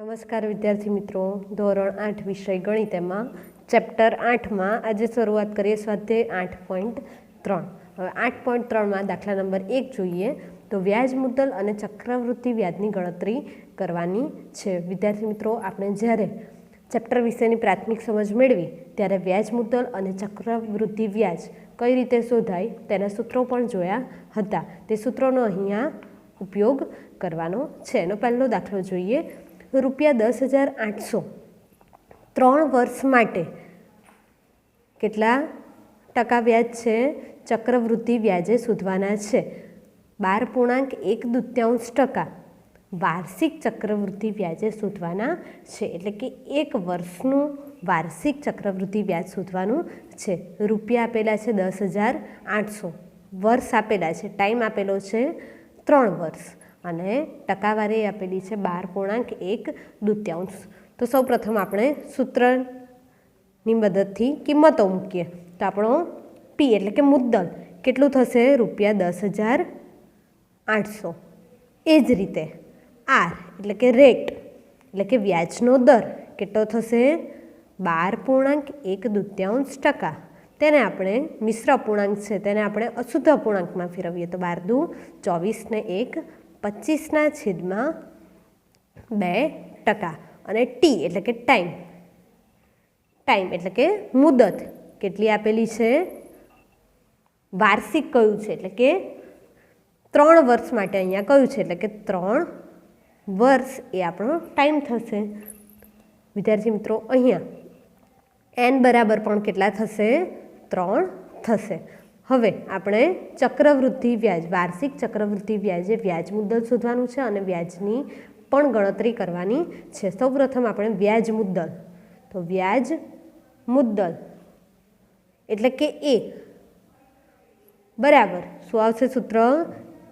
નમસ્કાર વિદ્યાર્થી મિત્રો. ધોરણ આઠ વિષય ગણિત એમાં ચેપ્ટર આઠમાં આજે શરૂઆત કરીએ સ્વાધ્યાય આઠ પોઈન્ટ ત્રણ. હવે આઠ પોઈન્ટ ત્રણમાં દાખલા નંબર એક જોઈએ તો વ્યાજ મુદ્દલ અને ચક્રવૃત્તિ વ્યાજની ગણતરી કરવાની છે. વિદ્યાર્થી મિત્રો, આપણે જ્યારે ચેપ્ટર વિશેની પ્રાથમિક સમજ મેળવી, ત્યારે વ્યાજ મુદ્દલ અને ચક્રવૃદ્ધિ વ્યાજ કઈ રીતે શોધાય તેના સૂત્રો પણ જોયા હતા. તે સૂત્રોનો અહીંયા ઉપયોગ કરવાનો છે. એનો પહેલો દાખલો જોઈએ રૂપિયા દસ હજાર આઠસો. ત્રણ વર્ષ માટે કેટલા ટકા વ્યાજ છે? ચક્રવૃદ્ધિ વ્યાજે શોધવાના છે. બાર પૂર્ણાંક એક દૂત્યાંશ ટકા. વાર્ષિક ચક્રવૃદ્ધિ વ્યાજે શોધવાના છે. એટલે કે એક વર્ષનું વાર્ષિક ચક્રવૃદ્ધિ વ્યાજ શોધવાનું છે. રૂપિયા આપેલા છે દસ હજાર આઠસો. વર્ષ આપેલા છે. ટાઈમ આપેલો છે ત્રણ વર્ષ. અને ટકાવારી આપેલી છે બાર પૂર્ણાંક એક દૂત્યાંશ. તો સૌ પ્રથમ આપણે સૂત્રની મદદથી કિંમતો મૂકીએ. તો આપણો પી એટલે કે મુદ્દલ કેટલું થશે? રૂપિયા દસ હજાર આઠસો. એ જ રીતે આર એટલે કે રેટ એટલે કે વ્યાજનો દર કેટલો થશે? બાર પૂર્ણાંક એક દૂત્યાંશ ટકા. તેને આપણે મિશ્ર અપૂર્ણાંક છે, તેને આપણે અશુદ્ધ અપૂર્ણાંકમાં ફેરવીએ. તો બાર દુ ચોવીસને એક પચીસના છેદમાં બે ટકા અને ટી એટલે કે ટાઈમ. ટાઈમ એટલે કે મુદત. કેટલી આપેલી છે? વાર્ષિક કયું છે? એટલે કે ત્રણ વર્ષ માટે અહીંયા કયું છે? એટલે કે ત્રણ વર્ષ એ આપણો ટાઈમ થશે. વિદ્યાર્થી મિત્રો, અહીંયા એન બરાબર પણ કેટલા થશે? ત્રણ થશે. હવે આપણે ચક્રવૃદ્ધિ વ્યાજ, વાર્ષિક ચક્રવૃદ્ધિ વ્યાજે વ્યાજ મુદ્દલ શોધવાનું છે અને વ્યાજની પણ ગણતરી કરવાની છે. સૌપ્રથમ આપણે વ્યાજ મુદ્દલ. તો વ્યાજ મુદ્દલ એટલે કે એ બરાબર શું આવશે સૂત્ર?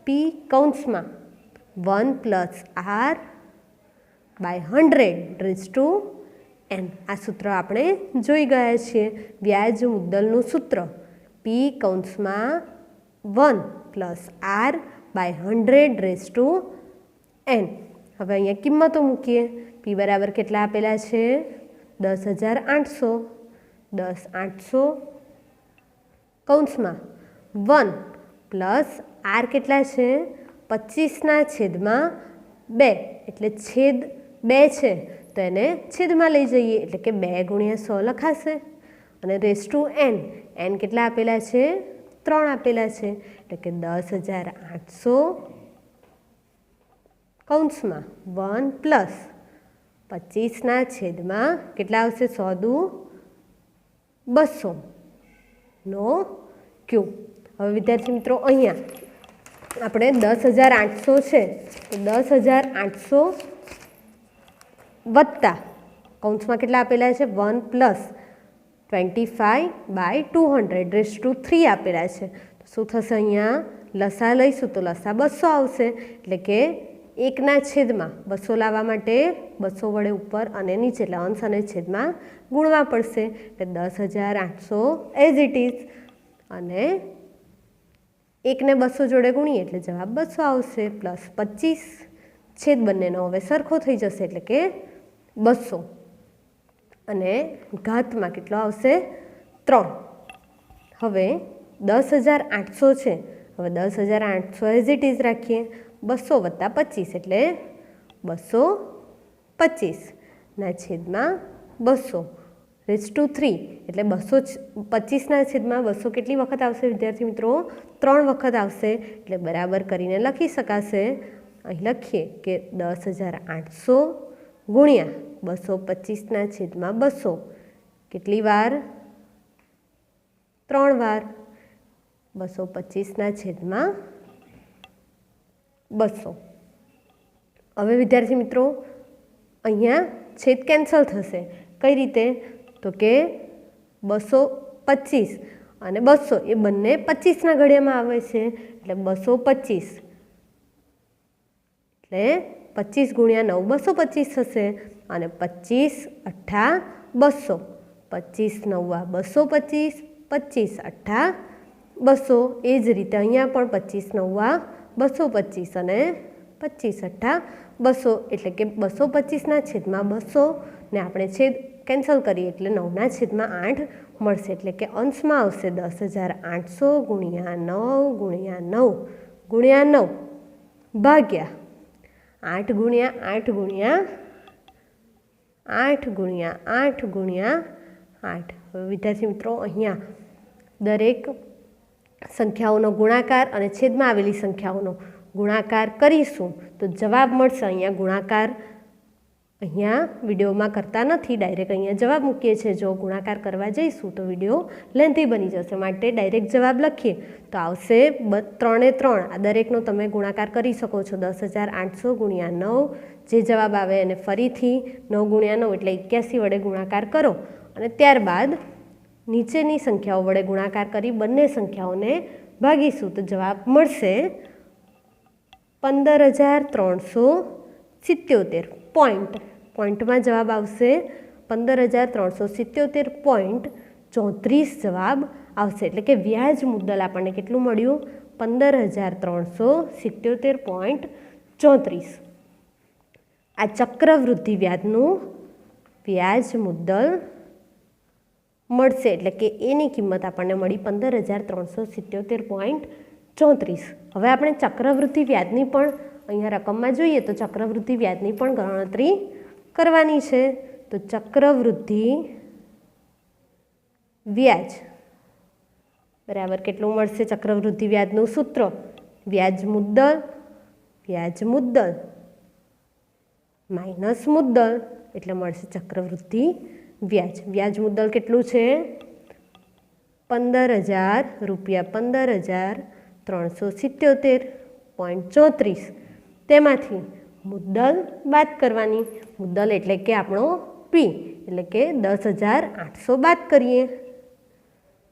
પી કૌંસમાં one plus R by hundred raise to N. આ સૂત્ર આપણે જોઈ ગયા છીએ. વ્યાજ મુદ્દલનું સૂત્ર. પી કૌંસમાં one plus R by hundred raise to N હવે અહીંયા કિંમતો મૂકીએ. પી બરાબર કેટલા આપેલા છે? દસ હજાર આઠસો. દસ આઠસો. કૌંસમાં વન પ્લસ આર કેટલા છે? પચીસના છેદમાં બે. એટલે છેદ બે છે. તો એને છેદમાં લઈ જઈએ. એટલે કે બે ગુણ્યા સો લખાશે. અને રેસ ટુ એન એન કેટલા આપેલા છે? ત્રણ આપેલા છે. એટલે કે દસ હજાર આઠસો કૌંસમાં વન પ્લસ પચીસના છેદમાં કેટલા આવશે? સો દુ બસો નો ક્યુ. હવે વિદ્યાર્થી મિત્રો, અહીંયા આપણે દસ હજાર આઠસો છે. તો દસ હજાર આઠસો વત્તા કૌંસમાં કેટલા આપેલા છે? One plus twenty five by two hundred raise to three આપેલા છે. તો શું થશે અહીંયા? લસા લઈશું તો લસા બસો આવશે. એટલે કે એકના છેદમાં બસો લાવવા માટે બસો વડે ઉપર અને નીચે, એટલે અને છેદમાં ગુણવા પડશે. એટલે દસ હજાર આઠસો એઝ ઇટ ઇઝ અને એકને બસો જોડે ગુણીએ એટલે જવાબ બસો આવશે. પ્લસ પચીસ છેદ બંનેનો હવે સરખો થઈ જશે એટલે કે બસો. અને ઘાતમાં કેટલો આવશે? ત્રણ. હવે દસ હજાર આઠસો છે. હવે દસ હજાર આઠસો એઝ ઇટ ઇઝ રાખીએ. બસો વત્તા પચીસ એટલે બસો પચીસના છેદમાં બસો. રેસ ટુ થ્રી એટલે બસો પચીસના છેદમાં બસો કેટલી વખત આવશે વિદ્યાર્થી મિત્રો? ત્રણ વખત આવશે. એટલે બરાબર કરીને લખી શકાશે. અહીં લખીએ કે દસ હજાર આઠસો ગુણ્યા બસો પચીસના છેદમાં બસો. કેટલી વાર? ત્રણ વાર. બસો પચીસના છેદમાં બસો. હવે વિદ્યાર્થી મિત્રો, અહીંયા છેદ કેન્સલ થશે. કઈ રીતે? તો કે બસો પચીસ અને બસો એ બંને પચીસના ઘડિયામાં આવે છે. એટલે બસો પચીસ. એટલે પચીસ ગુણ્યા નવ બસો પચીસ થશે. અને પચીસ અઠ્ઠા બસો. પચીસ નવ્વા બસો પચીસ પચીસ અઠ્ઠા બસો. એ જ રીતે અહીંયા પણ પચીસ નવ્વા બસો પચીસ અને પચીસ અઠ્ઠા બસો. એટલે કે બસો પચીસના છેદમાં બસો ને આપણે છેદ કેન્સલ કરીએ એટલે નવના છેદમાં આઠ મળશે. એટલે કે અંશમાં આવશે દસ હજાર આઠસો ગુણ્યા નવ ગુણ્યા નવ ગુણ્યા નવ ભાગ્યા આઠ ગુણ્યા આઠ ગુણ્યા આઠ ગુણ્યા આઠ ગુણ્યા આઠ. વિદ્યાર્થી મિત્રો, અહીંયા દરેક સંખ્યાઓનો ગુણાકાર અને છેદમાં આવેલી સંખ્યાઓનો ગુણાકાર કરીશું. તો જવાબ મળશે અહીંયા ગુણાકાર અહીંયા વિડીયોમાં કરતા નથી, ડાયરેક્ટ અહીંયા જવાબ મૂકીએ છીએ. જો ગુણાકાર કરવા જઈશું તો વીડિયો લેન્થી બની જશે. માટે ડાયરેક્ટ જવાબ લખીએ. તો આવશે બ, ત્રણે ત્રણ. આ દરેકનો તમે ગુણાકાર કરી શકો છો. દસ હજાર આઠસો ગુણ્યા નવ. જે જવાબ આવે એને ફરીથી નવ ગુણ્યા નવ એટલે એક્યાસી વડે ગુણાકાર કરો. અને ત્યારબાદ નીચેની સંખ્યાઓ વડે ગુણાકાર કરી બંને સંખ્યાઓને ભાગીશું. તો જવાબ મળશે પંદર હજાર ત્રણસો સિત્યોતેર. પોઈન્ટ. પોઈન્ટમાં જવાબ આવશે પંદર હજાર ત્રણસો સિત્યોતેર પોઈન્ટ ચોત્રીસ જવાબ આવશે. એટલે કે વ્યાજ મુદ્દલ આપણને કેટલું મળ્યું? પંદર હજાર ત્રણસો સિત્યોતેર પોઈન્ટ ચોત્રીસ. આ ચક્રવૃદ્ધિ વ્યાજનું વ્યાજ મુદ્દલ મળશે. એટલે કે એની કિંમત આપણને મળી પંદર હજાર ત્રણસો સિત્યોતેર પોઈન્ટ ચોત્રીસ. હવે આપણે ચક્રવૃદ્ધિ વ્યાજની પણ અહીંયા રકમમાં જોઈએ તો ચક્રવૃદ્ધિ વ્યાજની પણ ગણતરી કરવાની છે, તો ચક્રવૃદ્ધિ વ્યાજ. બરાબર, કેટલું મળશે ચક્રવૃદ્ધિ વ્યાજનું સૂત્ર? વ્યાજ મુદ્દલ વ્યાજ મુદ્દલ. માઇનસ મુદ્દલ, એટલે મળશે ચક્રવૃદ્ધિ વ્યાજ. વ્યાજ મુદ્દલ કેટલું છે? પંદર હજાર રૂપિયા પંદર હજાર ત્રણસો સિત્યોતેર પોઈન્ટ ચોત્રીસ. તેમાંથી મુદ્દલ બાદ કરવાની. મુદ્દલ એટલે કે આપણો પી એટલે કે દસ હજાર આઠસો બાદ કરીએ.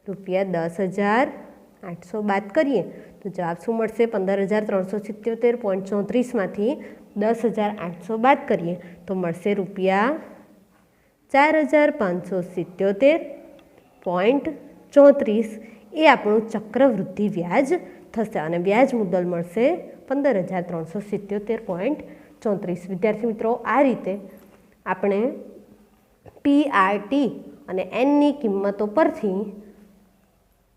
રૂપિયા દસ હજાર આઠસો બાદ કરીએ. તો જવાબ શું મળશે? પંદર હજાર ત્રણસો સિત્યોતેર પોઈન્ટ ચોત્રીસમાંથી દસ હજાર આઠસો બાદ કરીએ. તો મળશે રૂપિયા ચાર હજાર પાંચસો સિત્યોતેર પોઈન્ટ ચોત્રીસ. એ આપણું ચક્રવૃદ્ધિ વ્યાજ થશે અને વ્યાજ મુદ્દલ મળશે પંદર હજાર ત્રણસો સિત્યોતેર પોઈન્ટ ચોત્રીસ. વિદ્યાર્થી મિત્રો, આ રીતે આપણે પી આર ટી અને એનની કિંમતો પરથી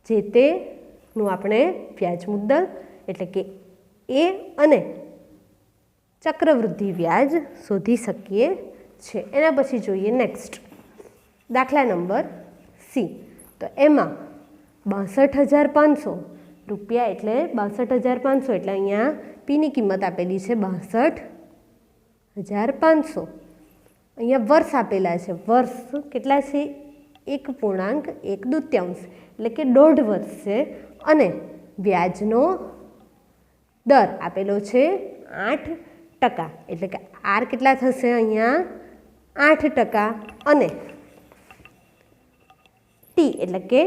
જે તેનું આપણે વ્યાજ મુદ્દલ, એટલે કે એ અને ચક્રવૃદ્ધિ વ્યાજ શોધી શકીએ છે. એના પછી જોઈએ નેક્સ્ટ દાખલા નંબર સી તો એમાં બાસઠ હજાર પાંચસો રૂપિયા એટલે બાસઠ હજાર પાંચસો, એટલે અહીંયા પીની કિંમત આપેલી છે બાસઠ હજાર પાંચસો. અહીંયા વર્ષ આપેલા છે. વર્ષ કેટલા છે? એક પૂર્ણાંક, એક દૂત્યાંશ. એટલે કે દોઢ વર્ષ છે. અને વ્યાજનો દર આપેલો છે આઠ ટકા. એટલે કે આર કેટલા થશે અહીંયા? આઠ ટકા. અને ટી, એટલે કે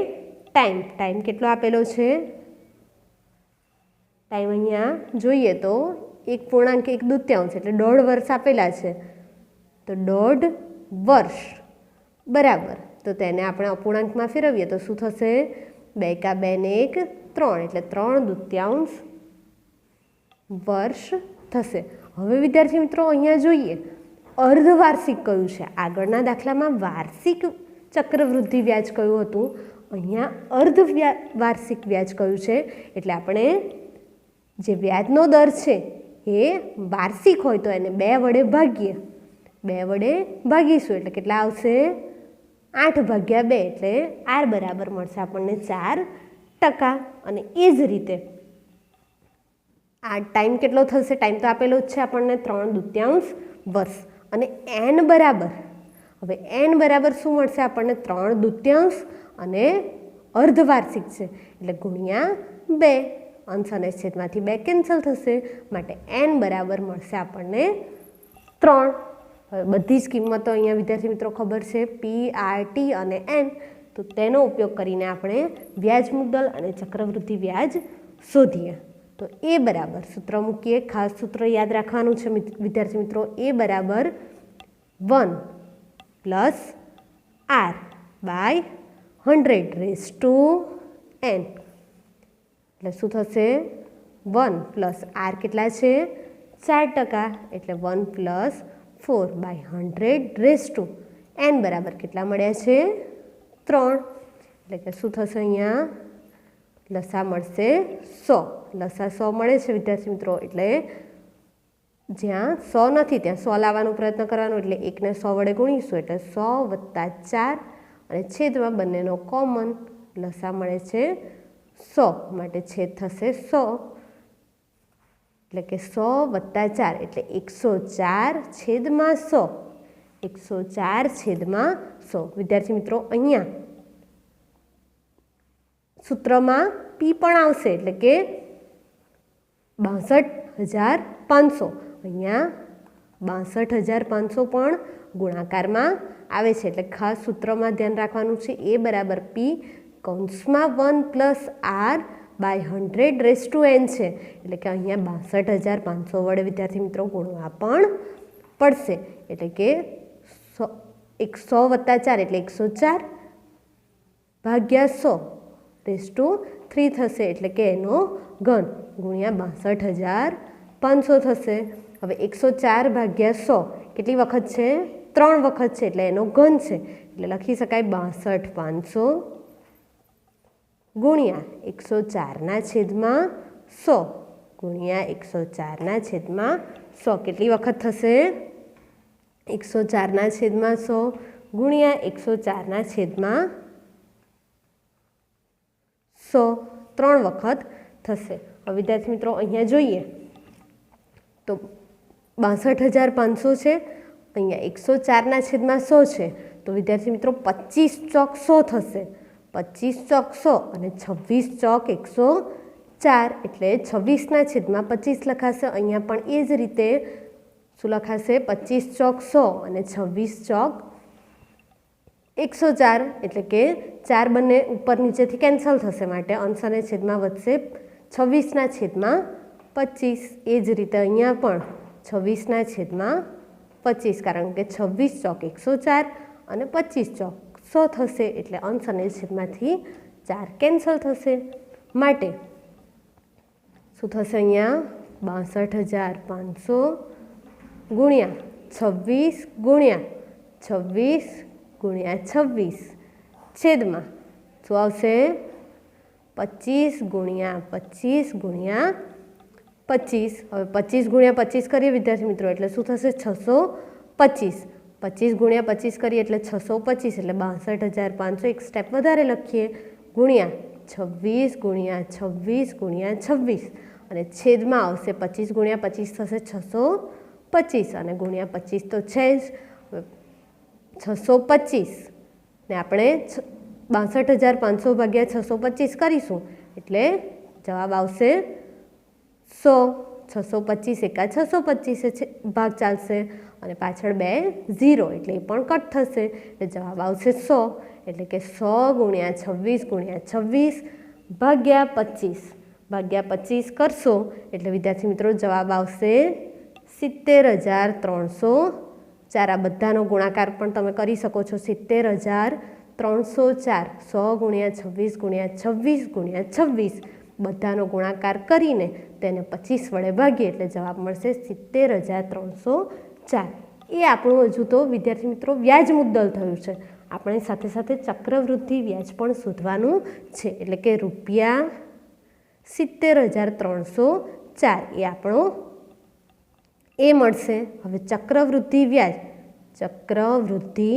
ટાઈમ. ટાઈમ કેટલો આપેલો છે? ટાઈમ અહીંયા જોઈએ તો એક પૂર્ણાંક એક દૂત્યાંશ એટલે દોઢ વર્ષ આપેલા છે. તો દોઢ વર્ષ. બરાબર. તો તેને આપણે અપૂર્ણાંકમાં ફેરવીએ તો શું થશે? બે કા બે ને એક ત્રણ એટલે ત્રણ દૂત્યાંશ વર્ષ થશે. હવે વિદ્યાર્થી મિત્રો અહીંયા જોઈએ. અર્ધવાર્ષિક કયું છે? આગળના દાખલામાં વાર્ષિક ચક્રવૃદ્ધિ વ્યાજ કયું હતું? અહીંયા અર્ધ વાર્ષિક વ્યાજ કયું છે? એટલે આપણે જે વ્યાજનો દર છે એ વાર્ષિક હોય તો એને બે વડે ભાગીએ. બે વડે ભાગીશું એટલે કેટલા આવશે? આઠ ભાગ્યા બે એટલે આર બરાબર મળશે આપણને ચાર ટકા. અને એ જ રીતે આ ટાઈમ કેટલો થશે? ટાઈમ તો આપેલો જ છે આપણને ત્રણ દૂત્યાંશ વર્ષ. અને એન બરાબર, હવે એન બરાબર શું મળશે આપણને? ત્રણ દૂત્યાંશ અને અર્ધવાર્ષિક છે. એટલે ગુણ્યા બે. અંશ છેદમાંથી બે કેન્સલ થશે. માટે એન બરાબર મળશે આપણને ત્રણ. હવે બધી જ કિંમતો અહીંયા વિદ્યાર્થી મિત્રો ખબર છે. પી આર ટી અને એન તો તેનો ઉપયોગ કરીને આપણે વ્યાજ મુદ્દલ અને ચક્રવૃદ્ધિ વ્યાજ શોધીએ. તો એ બરાબર સૂત્ર મૂકીએ. ખાસ સૂત્ર યાદ રાખવાનું છે વિદ્યાર્થી મિત્રો. એ બરાબર one plus R by hundred raise to N. એટલે શું થશે? વન પ્લસ આર કેટલા છે? ચાર ટકા. એટલે one plus four by hundred raise to. N બરાબર કેટલા મળ્યા છે? ત્રણ. એટલે કે શું થશે અહીંયા? લસા મળશે સો. લસા સો મળે છે, વિદ્યાર્થી મિત્રો. એટલે જ્યાં સો નથી, ત્યાં સો લાવવાનો પ્રયત્ન કરવાનો. એટલે એકને સો વડે ગુણીશું. એટલે સો વત્તા ચાર. અને છેદમાં બંનેનો કોમન લસા મળે છે સો માટે છેદ થશે સો. એટલે કે સો વત્તા ચાર, એટલે એકસો ચાર છેદમાં સો. એકસો ચાર છેદમાં સો. વિદ્યાર્થી મિત્રો, અહીંયા સૂત્રમાં પી પણ આવશે, એટલે કે બાસઠ હજાર પાંચસો. અહીંયા બાસઠ હજાર પાંચસો પણ ગુણાકારમાં આવે છે, એટલે ખાસ સૂત્રમાં ધ્યાન રાખવાનું છે. એ બરાબર પી કૌંસમાં one plus R by hundred raise to N છે. એટલે કે અહીંયા બાસઠ હજાર પાંચસો વડે વિદ્યાર્થી મિત્રો ગુણવા પણ પડશે. એટલે કે સો, એકસો વત્તા ચાર એટલે એકસો ચાર ભાગ્યા સો રેસ ટુ થ્રી થશે. એટલે કે એનો ઘન ગુણ્યા બાસઠ હજાર પાંચસો થશે. હવે એકસો ચાર ભાગ્યા સો કેટલી વખત છે? ત્રણ વખત છે. એટલે એનો ઘન છે. એટલે લખી શકાય બાસઠ પાંચસો ગુણ્યા એકસો ચારના છેદમાં સો. ગુણ્યા એકસો ચારના છેદમાં સો. કેટલી વખત થશે? એકસો ચારના છેદમાં સો. ગુણ્યા એકસો ચારના છેદમાં સો. ત્રણ વખત થશે. હવે વિદ્યાર્થી મિત્રો, અહીંયા જોઈએ. તો બાસઠ હજાર પાંચસો છે. અહીંયા એકસો ચારના છેદમાં સો છે. તો વિદ્યાર્થી મિત્રો, પચીસ ચોક સો થશે. પચીસ ચોક સો અને છવ્વીસ ચોક એકસો ચાર. એટલે છવ્વીસના છેદમાં પચીસ લખાશે. અહીંયા પણ એ જ રીતે શું લખાશે? પચીસ ચોક સો અને છવ્વીસ ચોક એકસો ચાર. એટલે કે ચાર બંને ઉપર નીચેથી કેન્સલ થશે માટે. અંશને છેદમાં વધશે છવ્વીસના છેદમાં પચીસ. એ જ રીતે અહીંયા પણ છવ્વીસના છેદમાં પચીસ. કારણ કે છવ્વીસ ચોક એકસો ચાર અને પચીસ ચોક સો થશે એટલે અંશ અને છેદમાંથી ચાર કેન્સલ થશે. માટે શું થશે અહીંયા? બાસઠ હજાર પાંચસો ગુણ્યા છવ્વીસ ગુણ્યા છવ્વીસ ગુણ્યા છવ્વીસ. છેદમાં શું આવશે? પચીસ ગુણ્યા પચીસ ગુણ્યા પચીસ. હવે પચીસ ગુણ્યા પચીસ કરીએ વિદ્યાર્થી મિત્રો, એટલે શું થશે? છસો પચીસ. પચીસ ગુણ્યા પચીસ કરીએ એટલે છસો પચીસ એટલે બાસઠ હજાર પાંચસો. એક સ્ટેપ વધારે લખીએ. ગુણ્યા છવ્વીસ ગુણ્યા છવ્વીસ ગુણ્યા છવ્વીસ. અને છેદમાં આવશે પચીસ ગુણ્યા પચીસ થશે છસો પચીસ. અને ગુણ્યા પચીસ તો છે જ. છસો પચીસ. ને આપણે બાસઠ હજાર પાંચસો ભાગ્યા છસો પચીસ કરીશું. એટલે જવાબ આવશે સો. છસો પચીસ એકા છસો પચીસ ભાગ ચાલશે. અને પાછળ બે ઝીરો એટલે એ પણ કટ થશે. એટલે જવાબ આવશે સો. એટલે કે સો ગુણ્યા છવ્વીસ ગુણ્યા છવ્વીસ ભાગ્યા પચીસ. ભાગ્યા પચીસ કરશો એટલે વિદ્યાર્થી મિત્રો જવાબ આવશે સિત્તેર હજાર ત્રણસો ચાર. આ બધાનો ગુણાકાર પણ તમે કરી શકો છો. સિત્તેર હજાર ત્રણસો ચાર. સો ગુણ્યા છવ્વીસ ગુણ્યા છવ્વીસ ગુણ્યા છવ્વીસ. બધાનો ગુણાકાર કરીને તેને પચીસ વડે ભાગીએ એટલે જવાબ મળશે સિત્તેર હજાર ત્રણસો ચાર એ આપણું હજુ તો, વિદ્યાર્થી મિત્રો, વ્યાજ મુદ્દલ થયું છે. આપણે સાથે સાથે ચક્રવૃદ્ધિ વ્યાજ પણ શોધવાનું છે. એટલે કે રૂપિયા સિત્તેર હજાર ત્રણસો ચાર એ આપણો એ મળશે. હવે ચક્રવૃદ્ધિ વ્યાજ. ચક્રવૃદ્ધિ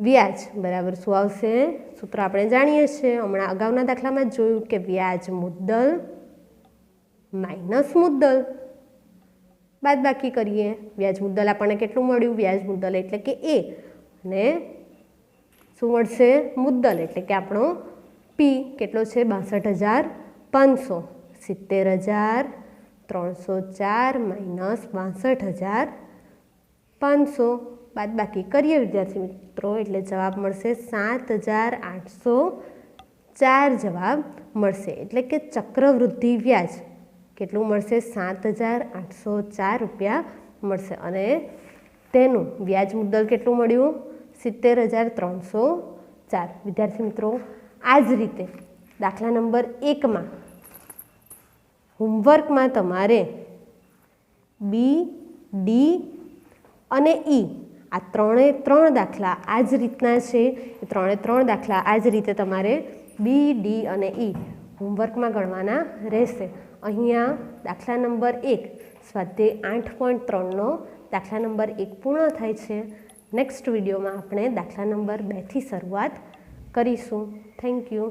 વ્યાજ. બરાબર, શું આવશે? સૂત્ર આપણે જાણીએ છીએ. હમણાં અગાઉના દાખલામાં જોયું કે વ્યાજ મુદ્દલ, માઇનસ મુદ્દલ. બાદ બાકી કરીએ. વ્યાજ મુદ્દલ આપણને કેટલું મળ્યું? વ્યાજ મુદ્દલ એટલે કે એ. અને શું મળશે? મુદ્દલ એટલે કે આપણો પી કેટલો છે? બાસઠ હજાર પાંચસો. સિત્તેર હજાર ત્રણસો ચાર માઇનસ બાસઠ હજાર પાંચસો. બાદ બાકી કરીએ વિદ્યાર્થી મિત્રો. એટલે જવાબ મળશે સાત હજાર આઠસો ચાર જવાબ મળશે. એટલે કે ચક્રવૃદ્ધિ વ્યાજ. કેટલું મળશે? સાત હજાર આઠસો ચાર રૂપિયા મળશે. અને તેનું વ્યાજ મુદ્દલ કેટલું મળ્યું? સિત્તેર હજાર ત્રણસો ચાર. વિદ્યાર્થી મિત્રો આ જ રીતે દાખલા નંબર એકમાં હોમવર્કમાં તમારે બી ડી અને ઈ આ ત્રણે ત્રણ દાખલા આ જ રીતના છે. એ ત્રણે ત્રણ દાખલા આ જ રીતે તમારે બી ડી અને ઈ હોમવર્કમાં ગણવાના રહેશે. અહીંયા દાખલા નંબર એક, સ્વાધ્યાય આઠ પોઈન્ટ ત્રણનો દાખલા નંબર એક પૂર્ણ થાય છે. નેક્સ્ટ વિડીયોમાં આપણે દાખલા નંબર બેથી શરૂઆત કરીશું. Thank you